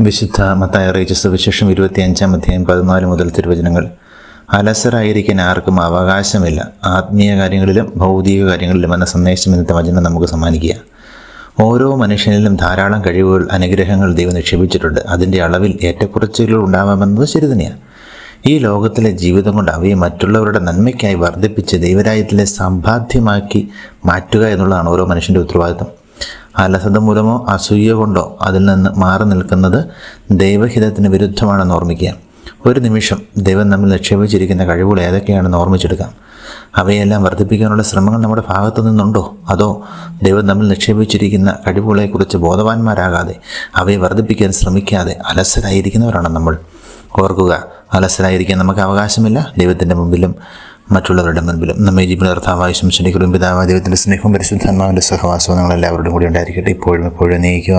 വിശുദ്ധ മത്തായി അറിയിച്ച സുവിശേഷം ഇരുപത്തിയഞ്ചാം അധ്യായം പതിനാല് മുതൽ തിരുവചനങ്ങൾ. അലസരായിരിക്കാൻ ആർക്കും അവകാശമില്ല. ആത്മീയ കാര്യങ്ങളിലും ഭൗതിക കാര്യങ്ങളിലും എന്ന സന്ദേശം ഇന്നത്തെ വചനം നമുക്ക് സമ്മാനിക്കുക. ഓരോ മനുഷ്യനിലും ധാരാളം കഴിവുകൾ അനുഗ്രഹങ്ങൾ ദൈവം നിക്ഷേപിച്ചിട്ടുണ്ട്. അതിന്റെ അളവിൽ ഏറ്റക്കുറച്ചുകൾ ഉണ്ടാവാമെന്നത് ശരി തന്നെയാണ്. ഈ ലോകത്തിലെ ജീവിതം കൊണ്ട് അവയെ മറ്റുള്ളവരുടെ നന്മയ്ക്കായി വർദ്ധിപ്പിച്ച് ദൈവരാജ്യത്തിലെ സമ്പാദ്യമാക്കി മാറ്റുക എന്നുള്ളതാണ് ഓരോ മനുഷ്യന്റെ ഉത്തരവാദിത്തം. അലസത മൂലമോ അസൂയ കൊണ്ടോ അതിൽ നിന്ന് മാറി നിൽക്കുന്നത് ദൈവഹിതത്തിന് വിരുദ്ധമാണെന്ന് ഓർമ്മിക്കുക. ഒരു നിമിഷം ദൈവം നമ്മൾ നിക്ഷേപിച്ചിരിക്കുന്ന കഴിവുകൾ ഏതൊക്കെയാണെന്ന് ഓർമ്മിച്ചെടുക്കാം അവയെല്ലാം വർദ്ധിപ്പിക്കാനുള്ള ശ്രമങ്ങൾ നമ്മുടെ ഭാഗത്തു നിന്നുണ്ടോ? അതോ ദൈവം നമ്മൾ നിക്ഷേപിച്ചിരിക്കുന്ന കഴിവുകളെക്കുറിച്ച് ബോധവാന്മാരാകാതെ അവയെ വർദ്ധിപ്പിക്കാൻ ശ്രമിക്കാതെ അലസരായിരിക്കുന്നവരാണ് നമ്മൾ. ഓർക്കുക അലസരായിരിക്കാൻ നമുക്ക് അവകാശമില്ല. ദൈവത്തിന്റെ മുമ്പിലും മറ്റുള്ളവരുടെ മുൻപിലും നമ്മെ ജീവിത കർത്താവായ ശംശനിക്കലും പിതാവ് ദൈവത്തിന്റെ സ്നേഹവും പരിശുദ്ധാത്മാവിന്റെ സഹവാസവും ഞങ്ങളെല്ലാവരുടെയും കൂടി ഉണ്ടായിരിക്കട്ടെ. ഇപ്പോഴും എപ്പോഴും നീക്കുക